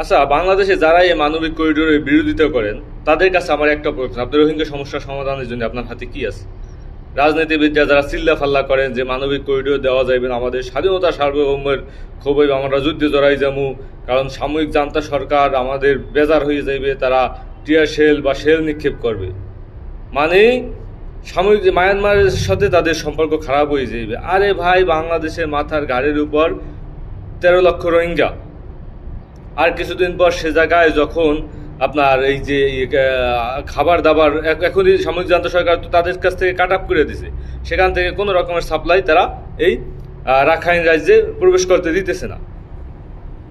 আচ্ছা বাংলাদেশে যারা এই মানবিক করিডোরের বিরোধিতা করেন, তাদের কাছে আমার একটা প্রশ্ন। আপনার রোহিঙ্গা সমস্যা সমাধানের জন্য আপনার হাতে কি আছে? রাজনীতিবিদরা যারা চিল্লা ফাল্লা করেন যে মানবিক করিডোর দেওয়া যাবে না, আমাদের স্বাধীনতা সার্বভৌমের খুবই আমরা যুদ্ধে জড়াই যাব কারণ সাময়িক জান্তা সরকার আমাদের বেজার হয়ে যাবে তারা টিয়ার শেল বা শেল নিক্ষেপ করবে। মানে সাময়িক মায়ানমারের সাথে তাদের সম্পর্ক খারাপ হয়ে যাবে আরে ভাই, বাংলাদেশের মাথার গাড়ির উপর তেরো লক্ষ রোহিঙ্গা। আর কিছুদিন পর সে জায়গায় যখন আপনার এই যে খাবার দাবার এখ- এখনই সামরিক যন্ত্র সরকার তো তাদের কাছ থেকে কাট আপ করে দিছে। সেখান থেকে কোনো রকমের সাপ্লাই তারা এই রাখাইন রাজ্যে প্রবেশ করতে দিতেছে না।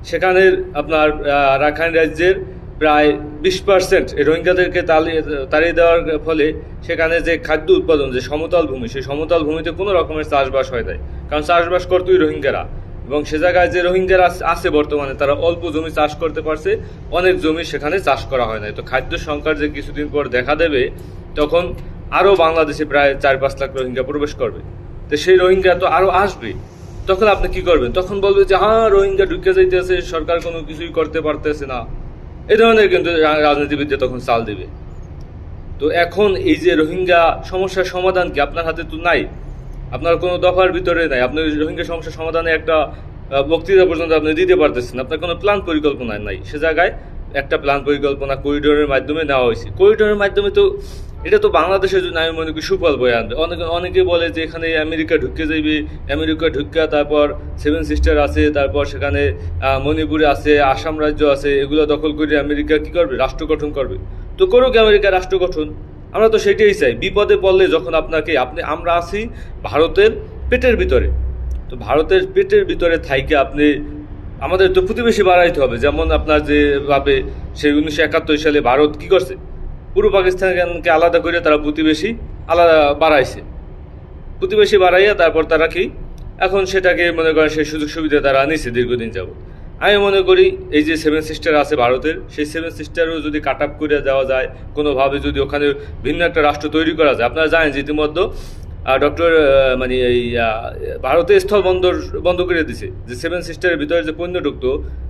সেখানের আপনার রাখাইন রাজ্যের প্রায় বিশ পার্সেন্ট রোহিঙ্গাদেরকে তাড়িয়ে দেওয়ার ফলে সেখানে যে খাদ্য উৎপাদন, যে সমতল ভূমি, সেই সমতল ভূমিতে কোনো রকমের চাষবাস হয় নাই। কারণ চাষবাস করতোই রোহিঙ্গারা। এবং সে জায়গায় যে রোহিঙ্গারা আছে বর্তমানে, তারা অল্প জমি চাষ করতে পারছে, অনেক জমি সেখানে চাষ করা হয় নাই। তো খাদ্য সংকট যে কিছুদিন পর দেখা দেবে, তখন আরও বাংলাদেশে প্রায় চার পাঁচ লাখ রোহিঙ্গা প্রবেশ করবে। তো সেই রোহিঙ্গা তো আরও আসবে। তখন আপনি কি করবেন? তখন বলবে যে হ্যাঁ রোহিঙ্গা ঢুকে যাইতেছে, সরকার কোনো কিছুই করতে পারতেছে না। এই ধরনের কিন্তু রাজনীতিবিদরা তখন চাল দেবে। তো এখন এই যে রোহিঙ্গা সমস্যার সমাধান কি আপনার হাতে তো নাই? আপনার কোনো দফার ভিতরে নাই। আপনি রোহিঙ্গা সমস্যার সমাধানে একটা বক্তৃতা পর্যন্ত আপনি দিতে পারতেছেন। আপনার কোনো প্ল্যান পরিকল্পনা নাই। সে জায়গায় একটা প্ল্যান পরিকল্পনা করিডোরের মাধ্যমে নেওয়া হয়েছে। করিডোরের মাধ্যমে তো, এটা তো বাংলাদেশের জন্য আমি মনে করি সুফল বয়ে আনবে। অনেকে অনেকে বলে যে এখানে আমেরিকা ঢুকে যাইবে। আমেরিকা ঢুকা তারপর সেভেন সিস্টার আছে, তারপর সেখানে মণিপুরে আছে, আসাম রাজ্য আছে, এগুলো দখল করে আমেরিকা কি করবে? রাষ্ট্র গঠন করবে। তো করুক আমেরিকা রাষ্ট্র গঠন। আমরা তো সেটাই চাই। বিপদে পড়লে যখন আপনাকে, আপনি, আমরা আছি ভারতের পেটের ভিতরে। তো ভারতের পেটের ভিতরে থাইকে আপনি, আমাদের তো প্রতিবেশী বাড়াইতে হবে। যেমন আপনার যেভাবে সেই উনিশশো একাত্তর সালে ভারত কি করছে? পূর্ব পাকিস্তানকে আলাদা করে তারা প্রতিবেশী আলাদা বাড়াইছে। প্রতিবেশী বাড়াইয়া তারপর তারা কি? এখন সেটাকে মনে করেন সেই সুযোগ সুবিধা তারা নিছে দীর্ঘদিন যাব আমি মনে করি এই যে সেভেন সিস্টার আছে ভারতের, সেই সেভেন সিস্টারও যদি কাট আপ করে দেওয়া যায়, কোনোভাবে যদি ওখানে ভিন্ন একটা রাষ্ট্র তৈরি করা যায়, আপনারা জানেন যে ইতিমধ্যে ডক্টর মানে এই ভারতে স্থল বন্দর বন্ধ করে দিছে। যে সেভেন সিস্টারের ভিতরে যে পণ্য ঢুকতো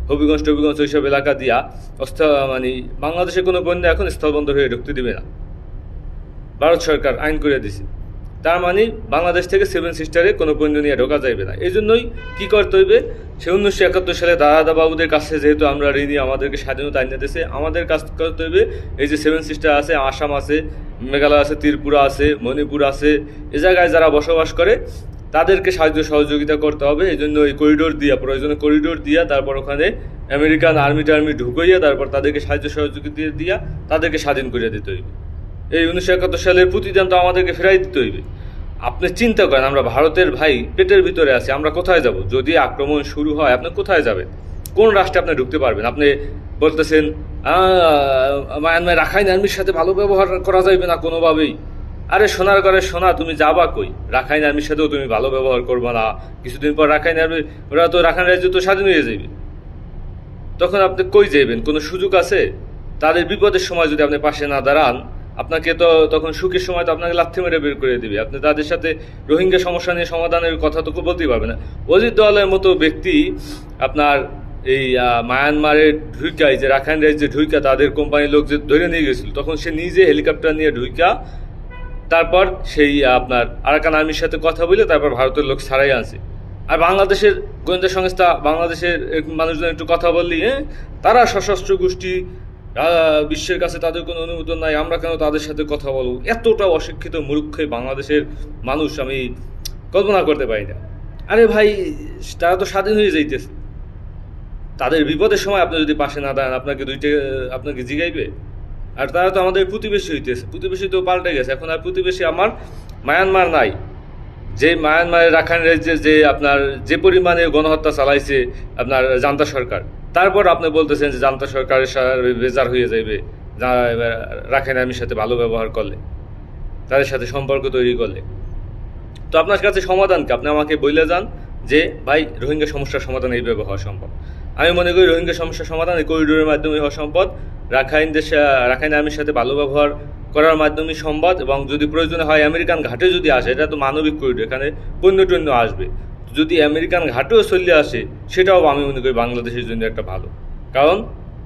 হবিগঞ্জ, টবিগঞ্জ ওইসব এলাকা দিয়া অস্থ মানে বাংলাদেশে কোনো পণ্য এখন স্থল বন্দর হয়ে ঢুকতে দিবে না। ভারত সরকার আইন করে দিছে। তার মানে বাংলাদেশ থেকে সেভেন সিস্টারে কোনো পণ্য নিয়ে ঢোকা যাইবে না। এই জন্যই কী করতে হইবে? সে উনিশশো একাত্তর সালে দাদা বাবুদের কাছে যেহেতু আমরা ঋণী, আমাদেরকে স্বাধীনতা আইনে দিয়েছে আমাদের কাজ করতে হইবে এই যে সেভেন সিস্টার আছে, আসাম আছে, মেঘালয় আছে, ত্রিপুরা আছে, মণিপুর আছে, এ জায়গায় যারা বসবাস করে, তাদেরকে সাহায্য সহযোগিতা করতে হবে। এই জন্য ওই করিডোর দিয়া, প্রয়োজনে করিডোর দিয়া, তারপর ওখানে আমেরিকান আর্মি টার্মি ঢুকাইয়া, তারপর তাদেরকে সাহায্য সহযোগিতা দিয়া তাদেরকে স্বাধীন করিয়া দিতে হইবে। এই উনিশশো একাত্তর সালের প্রতিদান তো আমাদেরকে ফেরাই দিতে হইবে। আপনি চিন্তা করেন আমরা ভারতের ভাই পেটের ভিতরে আছি আমরা কোথায় যাব? যদি আক্রমণ শুরু হয় আপনি কোথায় যাবেন? কোন রাষ্ট্রে আপনি ঢুকতে পারবেন? আপনি বলতেছেন "আহ, মায়ানমার রাখাইন আর্মির সাথে ভালো ব্যবহার করা যাবে না কোনোভাবেই। আরে সোনার ঘরে সোনা তুমি যাবা কই? রাখাইন আর্মির সাথেও তুমি ভালো ব্যবহার করবে না। কিছুদিন পর রাখাইন আর্মি ওরা তো রাখাইন রাজ্য তো স্বাধীন হয়ে যাবে তখন আপনি কই যাইবেন? কোনো সুযোগ আছে? তাদের বিপদের সময় যদি আপনি পাশে না দাঁড়ান আপনাকে তো তখন সুখের সময় তো আপনাকে লাথি মেরে বের করে দিবে। আপনি তাদের সাথে রোহিঙ্গা সমস্যা নিয়ে সমাধানের কথা তো বলতেই পারবে না। অজিত দলের মতো ব্যক্তি আপনার এই মায়ানমারের ঢুইকা, এই যে রাখাইন রাজ্যে ঢুইকা তাদের কোম্পানির লোক যে ধরে নিয়ে গেছিল, তখন সে নিজে হেলিকপ্টার নিয়ে ঢুইকা, তারপর সেই আপনার আরাকান আর্মির সাথে কথা বলে তারপর ভারতের লোক ছাড়াই আনছে। আর বাংলাদেশের গোয়েন্দা সংস্থা, বাংলাদেশের মানুষজন একটু কথা বললি হ্যাঁ তারা সশস্ত্র গোষ্ঠী বিশ্বের কাছে তাদের কোনো অনুমোদন নাই, আমরা কেন তাদের সাথে কথা বলব? এতটা অশিক্ষিত মূর্খে বাংলাদেশের মানুষ আমি কল্পনা করতে পারি না। আরে ভাই, তারা তো স্বাধীন হয়ে যাইতেছে। তাদের বিপদের সময় আপনি যদি পাশে না দাঁড়ান, আপনাকে দুইটা, আপনাকে জিগাইবে। আর তারা তো আমাদের প্রতিবেশী হইতেছে। প্রতিবেশী তো পাল্টে গেছে। এখন আর প্রতিবেশী আমার মায়ানমার নাই। যে মায়ানমারের রাখাইন রাজ্যে যে আপনার যে পরিমাণে গণহত্যা চালাইছে আপনার জান্তা সরকার তারপর আপনি বলতেছেন যে জান্তা সরকারের বেজার হয়ে যাইবে। রাখাইন আর্মির সাথে ভালো ব্যবহার করলে, তাদের সাথে সম্পর্ক তৈরি করলে। তো আপনার কাছে সমাধান কি? আপনি আমাকে বলে যান যে, ভাই, রোহিঙ্গা সমস্যার সমাধান এইভাবে হওয়া সম্ভব। আমি মনে করি রোহিঙ্গা সমস্যার সমাধান এই করিডোরের মাধ্যমে হওয়া সম্ভব রাখাইন দেশে, রাখাইন আর্মির সাথে ভালো ব্যবহার করার মাধ্যমে সম্ভব এবং যদি প্রয়োজন হয় আমেরিকান ঘাটে যদি আসে, এটা তো মানবিক করিডোর এখানে পণ্য টন্য আসবে। যদি আমেরিকান ঘাটেও চলে আসে, সেটাও আমি মনে করি বাংলাদেশের জন্য একটা ভালো। কারণ,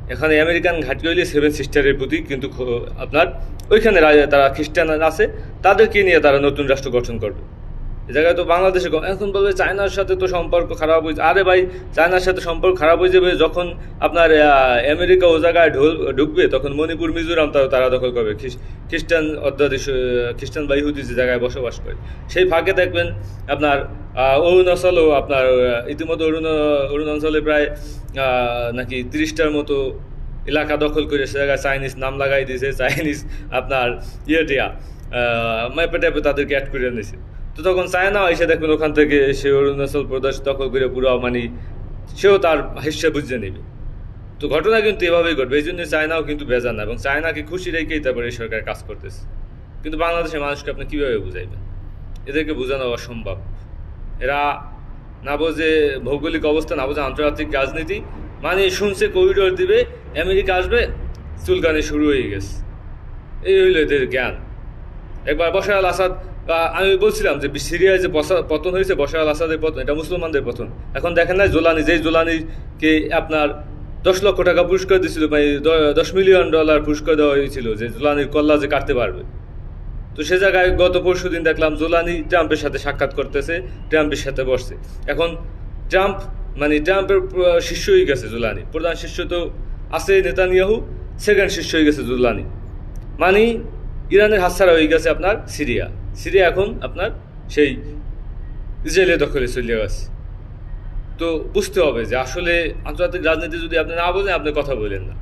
এখানে আমেরিকান ঘাঁটি হইলে সেভেন সিস্টারের প্রতি কিন্তু আপনার ওইখানে তারা খ্রিস্টান আছে, তাদেরকে নিয়ে তারা নতুন রাষ্ট্র গঠন করবে। এ জায়গায় তো বাংলাদেশে এখন বলবে চায়নার সাথে তো সম্পর্ক খারাপ হয়েছে আরে ভাই, চায়নার সাথে সম্পর্ক খারাপ হয়ে যাবে যখন আপনার আমেরিকা ও জায়গায় ঢোল ঢুকবে, তখন মণিপুর, মিজোরাম তারা তারা দখল করবে। খ্রিস- খ্রিস্টান অধ্যাদেশ খ্রিস্টান বা ইহুদি যে জায়গায় বসবাস করে, সেই ফাঁকে দেখবেন আপনার অরুণাচলও আপনার ইতিমধ্যে অরুণ, অরুণাচলে প্রায় নাকি তিরিশটার মতো এলাকা দখল করে সে জায়গায় চাইনিজ নাম লাগাই দিয়েছে চাইনিজ আপনার ইয়ে টিয়া ম্যাপে ট্যাপে তাদেরকে অ্যাড করে নিয়েছে তো তখন চায়না এসে দেখবেন ওখান থেকে সে অরুণাচল প্রদেশ দখল করে পুরো মানে সেও তার হিস্সা বুঝে নেবে। তো ঘটনা কিন্তু এভাবেই ঘটবে, এই জন্য চায়নাও কিন্তু বেজান না এবং চায়নাকে খুশি রেখেই তারপরে এই সরকার কাজ করতেছে। কিন্তু বাংলাদেশের মানুষকে আপনি কীভাবে বুঝাইবেন? এদেরকে বোঝানো অসম্ভব। এরা না বোঝে ভৌগোলিক অবস্থা, না বোঝে আন্তর্জাতিক রাজনীতি। মানে শুনছে করিডোর দিবে, আমেরিকা আসবে, চুলকানি শুরু হয়ে গেছে। এই হইল এদের জ্ঞান। একবার বশার আল আসাদ, বা আমি বলছিলাম যে সিরিয়ায় যে পতন হয়েছে, বশার আল আসাদের পতন, এটা মুসলমানদের পতন। এখন দেখেন না জোলানি, যেই জোলানিকে আপনার দশ লক্ষ টাকা পুরস্কার দিয়েছিল মানে দশ মিলিয়ন ডলার পুরস্কার দেওয়া হয়েছিল, যে জোলানির কল্লা যে কাটতে পারবে। তো সে জায়গায় গত পরশু দিন দেখলাম জোলানি ট্রাম্পের সাথে সাক্ষাৎ করতেছে, ট্রাম্পের সাথে বসছে। এখন ট্রাম্প মানে ট্রাম্পের প্র- শিষ্য হয়ে গেছে জোলানি। প্রধান শিষ্য তো আছে নেতানিয়াহু, সেকেন্ড শিষ্য হয়ে গেছে জোলানি। মানে ইরানের হাতছাড়া হয়ে গেছে আপনার সিরিয়া। সিরিয়া এখন আপনার সেই ইসরায়েলের দখলে চলে গেছে। তো বুঝতে হবে যে আসলে আন্তর্জাতিক রাজনীতি যদি আপনি না বলেন, আপনি কথা বলেন না।